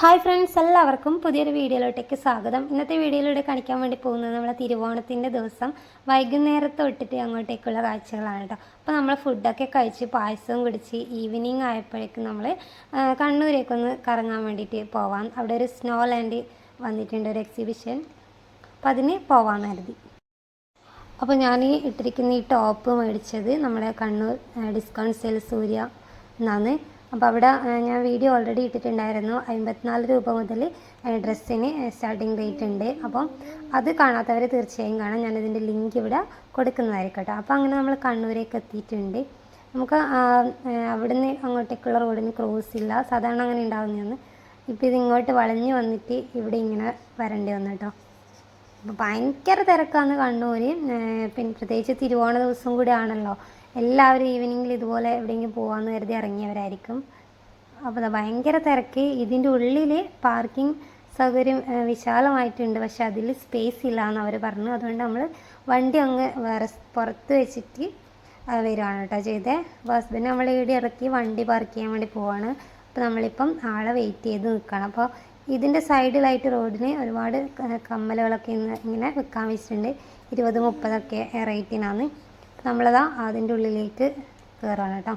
Hi friends എല്ലാവർക്കും പുതിയൊരു വീഡിയോയിലോട്ടേക്ക് സ്വാഗതം. ഇന്നത്തെ വീഡിയോയിലൂടെ കാണിക്കാൻ വേണ്ടി പോകുന്നത് നമ്മളെ തിരുവോണത്തിന്റെ ദിവസം വൈകുന്നേരത്തെ ഇട്ടിട്ട് അങ്ങോട്ടേക്കുള്ള കാഴ്ചകളാണ് കേട്ടോ. അപ്പോൾ നമ്മൾ ഫുഡൊക്കെ കഴിച്ച് പായസവും കുടിച്ച് ഈവനിങ് ആയപ്പോഴേക്കും നമ്മൾ കണ്ണൂരേക്കൊന്ന് കറങ്ങാൻ വേണ്ടിയിട്ട് പോവാം. അവിടെ ഒരു സ്നോ ലാൻഡ് വന്നിട്ടുണ്ട് ഒരു എക്സിബിഷൻ അപ്പോൾ അതിന് പോവാൻ കരുതി. അപ്പോൾ ഞാൻ ഈ ഇട്ടിരിക്കുന്ന ഈ ടോപ്പ് മേടിച്ചത് നമ്മുടെ കണ്ണൂർ ഡിസ്കൗണ്ട് സെയിൽ സൂര്യ എന്നാണ്. അപ്പോൾ അവിടെ ഞാൻ വീഡിയോ ഓൾറെഡി ഇട്ടിട്ടുണ്ടായിരുന്നു. അമ്പത്തിനാല് രൂപ മുതൽ ഡ്രസ്സിന് സ്റ്റാർട്ടിങ് റേറ്റ് ഉണ്ട്. അപ്പം അത് കാണാത്തവർ തീർച്ചയായും കാണാം. ഞാനതിന്റെ ലിങ്ക് ഇവിടെ കൊടുക്കുന്നതായിരിക്കും കേട്ടോ. അപ്പോൾ അങ്ങനെ നമ്മൾ കണ്ണൂരേക്ക് എത്തിയിട്ടുണ്ട്. നമുക്ക് അവിടുന്ന് അങ്ങോട്ടേക്കുള്ള റോഡിന് ക്രോസ് ഇല്ല. സാധാരണ അങ്ങനെ ഉണ്ടാകുന്നതെന്ന് ഇപ്പോൾ ഇത് ഇങ്ങോട്ട് വളഞ്ഞ് വന്നിട്ട് ഇവിടെ ഇങ്ങനെ വരേണ്ടി വന്നു കേട്ടോ. അപ്പോൾ ഭയങ്കര തിരക്കാണ് കണ്ണൂർ പിന്നെ പ്രത്യേകിച്ച് തിരുവോണ ദിവസം കൂടി ആണല്ലോ. എല്ലാവരും ഈവനിങ്ങിൽ ഇതുപോലെ എവിടെയെങ്കിലും പോകാമെന്ന് കരുതി ഇറങ്ങിയവരായിരിക്കും. അപ്പോൾ ഭയങ്കര തിരക്ക്. ഇതിന്റെ ഉള്ളിൽ പാർക്കിംഗ് സൗകര്യം വിശാലമായിട്ടുണ്ട്. പക്ഷെ അതിൽ സ്പേസ് ഇല്ല എന്ന് അവർ പറഞ്ഞു. അതുകൊണ്ട് നമ്മൾ വണ്ടി അങ്ങ് വേറെ പുറത്ത് വെച്ചിട്ട് വരുവാണ് കേട്ടോ ചെയ്തത് അപ്പോൾ ഹസ്ബൻഡ് നമ്മളെ ഇവിടെ ഇറക്കി വണ്ടി പാർക്ക് ചെയ്യാൻ വേണ്ടി പോവാണ്. അപ്പോൾ നമ്മളിപ്പം ആളെ വെയിറ്റ് ചെയ്ത് നിൽക്കണം. അപ്പോൾ ഇതിന്റെ സൈഡിലായിട്ട് റോഡിന് ഒരുപാട് കമ്മലുകളൊക്കെ ഇങ്ങനെ വിൽക്കാൻ വെച്ചിട്ടുണ്ട്. ഇരുപത് മുപ്പതൊക്കെ റേറ്റിനാണ് നമ്മളതാ അതിന്റെ ഉള്ളിലേക്ക് കയറാണ് കേട്ടോ.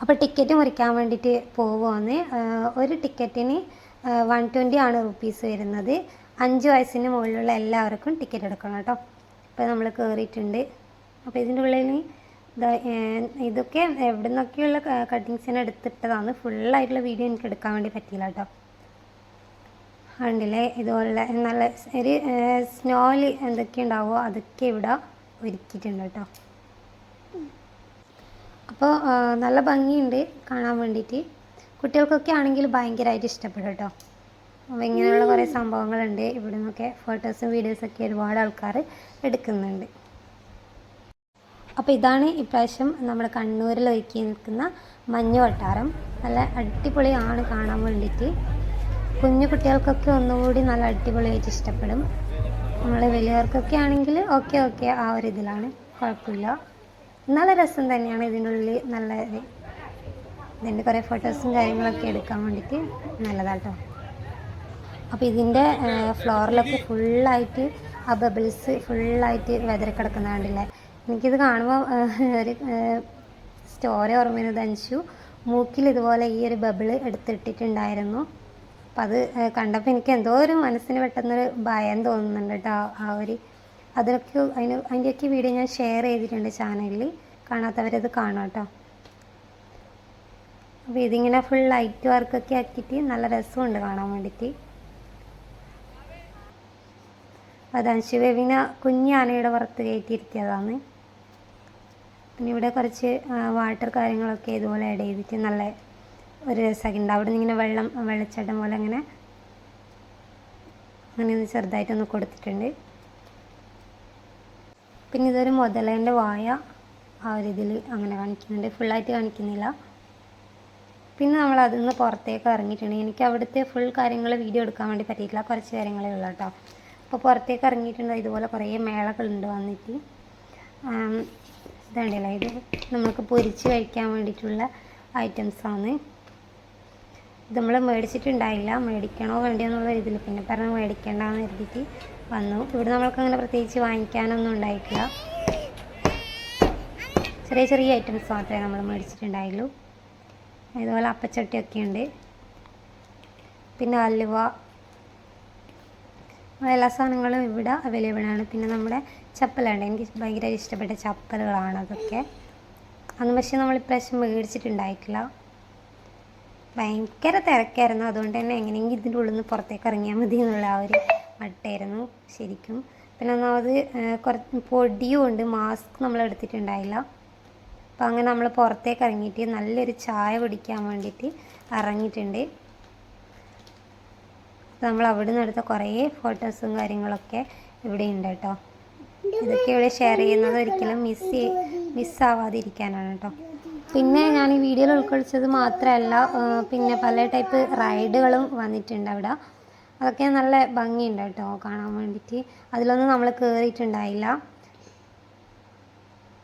അപ്പോൾ ടിക്കറ്റ് മുറിക്കാൻ വേണ്ടിയിട്ട് പോവുകയാണ്. ഒരു ടിക്കറ്റിന് വൺ ട്വന്റി ആണ് റുപ്പീസ് വരുന്നത്. അഞ്ച് വയസ്സിന് മുകളിലുള്ള എല്ലാവർക്കും ടിക്കറ്റ് എടുക്കണം കേട്ടോ. അപ്പോൾ നമ്മൾ കയറിയിട്ടുണ്ട്. അപ്പോൾ ഇതിന്റെ ഉള്ളിൽ ഇതൊക്കെ എവിടെ നിന്നൊക്കെയുള്ള കട്ടിങ്സിന് എടുത്തിട്ടതാണ്. ഫുള്ളായിട്ടുള്ള വീഡിയോ എനിക്ക് എടുക്കാൻ വേണ്ടി പറ്റിയില്ല കേട്ടോ. ഉണ്ടല്ലേ ഇതുപോലെ നല്ല ഒരു സ്നോയിൽ എന്തൊക്കെ ഉണ്ടാവുമോ അതൊക്കെ ഇവിടെ ഒരുക്കിയിട്ടുണ്ട് കേട്ടോ. അപ്പോൾ നല്ല ഭംഗിയുണ്ട് കാണാൻ വേണ്ടിയിട്ട്. കുട്ടികൾക്കൊക്കെ ആണെങ്കിൽ ഭയങ്കരമായിട്ട് ഇഷ്ടപ്പെടും കേട്ടോ. അപ്പോൾ ഇങ്ങനെയുള്ള കുറേ സംഭവങ്ങളുണ്ട്. ഇവിടെ നിന്നൊക്കെ ഫോട്ടോസും വീഡിയോസൊക്കെ ഒരുപാട് ആൾക്കാർ എടുക്കുന്നുണ്ട്. അപ്പോൾ ഇതാണ് ഇപ്രാവശ്യം നമ്മുടെ കണ്ണൂരിൽ ഒരുക്കി നിൽക്കുന്ന മഞ്ഞ വട്ടാരം നല്ല അടിപൊളിയാണ് കാണാൻ വേണ്ടിയിട്ട്. കുഞ്ഞു കുട്ടികൾക്കൊക്കെ ഒന്നുകൂടി നല്ല അടിപൊളിയായിട്ട് ഇഷ്ടപ്പെടും. നമ്മൾ വലിയവർക്കൊക്കെ ആണെങ്കിൽ ഓക്കെ ഓക്കെ ആ ഒരു ഇതിലാണ്. കുഴപ്പമില്ല. നല്ല രസം തന്നെയാണ് ഇതിന്റെ ഉള്ളിൽ നല്ല ഇത്. ഇതിന്റെ കുറേ ഫോട്ടോസും കാര്യങ്ങളൊക്കെ എടുക്കാൻ വേണ്ടിയിട്ട് നല്ലതാട്ടോ. അപ്പോൾ ഇതിന്റെ ഫ്ലോറിലൊക്കെ ഫുള്ളായിട്ട് ആ ബബിൾസ് ഫുള്ളായിട്ട് വെതറി കിടക്കുന്ന കണ്ടില്ലേ എനിക്കിത് കാണുമ്പോൾ ഒരു സ്റ്റോറി ഓർമ്മ വരുന്നത്. അഞ്ചു മൂക്കിൽ ഇതുപോലെ ഈ ഒരു ബബിൾ എടുത്തിട്ടിട്ടുണ്ടായിരുന്നു. അപ്പം അത് കണ്ടപ്പോൾ എനിക്ക് എന്തോ ഒരു മനസ്സിന് പെട്ടെന്നൊരു ഭയം തോന്നുന്നുണ്ട് കേട്ടോ ആ ഒരു അതിനൊക്കെ അതിന് അതിന്റെയൊക്കെ വീഡിയോ ഞാൻ ഷെയർ ചെയ്തിട്ടുണ്ട് ചാനലിൽ കാണാത്തവരത് കാണാം കേട്ടോ അപ്പോൾ ഇതിങ്ങനെ ഫുൾ ലൈറ്റ് വർക്കൊക്കെ ആക്കിയിട്ട് നല്ല രസമുണ്ട് കാണാൻ വേണ്ടിയിട്ട്. അത് അൻശുബേബിനെ കുഞ്ഞാനയുടെ പുറത്ത് കയറ്റിയിരുത്തിയതാണ് പിന്നെ ഇവിടെ കുറച്ച് വാട്ടർ കാര്യങ്ങളൊക്കെ ഇതുപോലെ ആഡ് ചെയ്തിട്ട് നല്ല ഒരു രസമൊക്കെ അവിടെ നിന്ന് ഇങ്ങനെ വെള്ളം വെള്ളച്ചാട്ടം പോലെ അങ്ങനെ അങ്ങനെ ഒന്ന് ചെറുതായിട്ടൊന്ന് കൊടുത്തിട്ടുണ്ട്. പിന്നെ ഇതൊരു മുതലേന്റെ വായ ആ ഒരു ഇതിൽ അങ്ങനെ കാണിക്കുന്നുണ്ട്. ഫുള്ളായിട്ട് കാണിക്കുന്നില്ല. പിന്നെ നമ്മൾ അതിൽ നിന്ന് പുറത്തേക്ക് ഇറങ്ങിയിട്ടുണ്ട്. എനിക്ക് അവിടുത്തെ ഫുൾ കാര്യങ്ങൾ വീഡിയോ എടുക്കാൻ വേണ്ടി പറ്റിയിട്ടില്ല. കുറച്ച് കാര്യങ്ങളേ ഉള്ളൂ കേട്ടോ. അപ്പോൾ പുറത്തേക്ക് ഇറങ്ങിയിട്ടുണ്ട്. ഇതുപോലെ കുറേ മേളകളുണ്ട് വന്നിട്ട്. ഇതാണ് ഇതുണ്ടല്ലോ ഇത് നമുക്ക് പൊരിച്ച് കഴിക്കാൻ വേണ്ടിയിട്ടുള്ള ഐറ്റംസാണ് ഇത് നമ്മൾ മേടിച്ചിട്ടുണ്ടായില്ല. മേടിക്കണോ വേണ്ടിയോ എന്നുള്ള രീതിയിൽ പിന്നെ പറഞ്ഞ് മേടിക്കേണ്ടെന്ന് കരുതിയിട്ട് വന്നു. ഇവിടെ നമ്മൾക്ക് അങ്ങനെ പ്രത്യേകിച്ച് വാങ്ങിക്കാനൊന്നും ഉണ്ടായിട്ടില്ല. ചെറിയ ചെറിയ ഐറ്റംസ് മാത്രമേ നമ്മൾ മേടിച്ചിട്ടുണ്ടായുള്ളൂ. ഇതുപോലെ അപ്പച്ചട്ടിയൊക്കെ ഉണ്ട് പിന്നെ അലുവ. എല്ലാ സാധനങ്ങളും ഇവിടെ അവൈലബിൾ ആണ്. പിന്നെ നമ്മുടെ ചപ്പലുണ്ട്. എനിക്ക് ഭയങ്കര ഇഷ്ടപ്പെട്ട ചപ്പലുകളാണ് അതൊക്കെ. അന്ന് പക്ഷേ നമ്മൾ ഇപ്രാവശ്യം മേടിച്ചിട്ടുണ്ടായിട്ടില്ല. ഭയങ്കര തിരക്കായിരുന്നു. അതുകൊണ്ട് തന്നെ എങ്ങനെയെങ്കിലും ഇതിന്റെ ഉള്ളിൽ നിന്ന് പുറത്തേക്ക് ഇറങ്ങിയാൽ മതി എന്നുള്ള ആ ഒരു മട്ടായിരുന്നു ശരിക്കും. പിന്നെ ഒന്നാമത് കുറച്ച് പൊടിയും ഉണ്ട്. മാസ്ക് നമ്മൾ എടുത്തിട്ടുണ്ടായില്ല. അപ്പോൾ അങ്ങനെ നമ്മൾ പുറത്തേക്ക് ഇറങ്ങിയിട്ട് നല്ലൊരു ചായ കുടിക്കാൻ വേണ്ടിയിട്ട് ഇറങ്ങിയിട്ടുണ്ട്. നമ്മൾ അവിടെ നിന്ന് എടുത്ത കുറേ ഫോട്ടോസും കാര്യങ്ങളൊക്കെ ഇവിടെ ഉണ്ട് കേട്ടോ. ഇതൊക്കെ ഇവിടെ ഷെയർ ചെയ്യുന്നത് ഒരിക്കലും മിസ് മിസ്സാവാതിരിക്കാനാണ് കേട്ടോ. പിന്നെ ഞാൻ ഈ വീഡിയോയിൽ ഉൾക്കൊള്ളിച്ചത് മാത്രമല്ല പിന്നെ പല ടൈപ്പ് റൈഡുകളും വന്നിട്ടുണ്ട് അവിടെ. അതൊക്കെ നല്ല ഭംഗിയുണ്ട് കേട്ടോ കാണാൻ വേണ്ടിയിട്ട്. അതിലൊന്നും നമ്മൾ കയറിയിട്ടുണ്ടായില്ല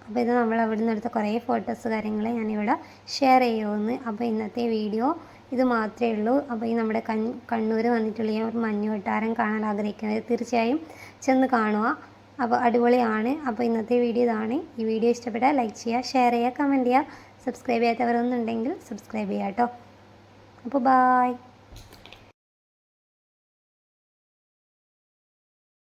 അപ്പോൾ ഇത് നമ്മൾ അവിടെ നിന്ന് എടുത്ത കുറേ ഫോട്ടോസ് കാര്യങ്ങൾ ഞാനിവിടെ ഷെയർ ചെയ്യുമെന്ന്. അപ്പോൾ ഇന്നത്തെ വീഡിയോ ഇത് മാത്രമേ ഉള്ളൂ. അപ്പോൾ ഈ നമ്മുടെ കൺ കണ്ണൂർ വന്നിട്ടുള്ള ഈ ഒരു മഞ്ഞ് കൊട്ടാരം കാണാൻ ആഗ്രഹിക്കുന്നത് തീർച്ചയായും ചെന്ന് കാണുക. അപ്പോൾ അടിപൊളിയാണ്. അപ്പോൾ ഇന്നത്തെ വീഡിയോ ഇതാണ്. ഈ വീഡിയോ ഇഷ്ടപ്പെട്ടാൽ ലൈക്ക് ചെയ്യുക ഷെയർ ചെയ്യുക കമന്റ് ചെയ്യുക. സബ്സ്ക്രൈബ് ചെയ്യാത്തവരൊന്നുണ്ടെങ്കിൽ സബ്സ്ക്രൈബ് ചെയ്യാം കേട്ടോ അപ്പോൾ ബായ്.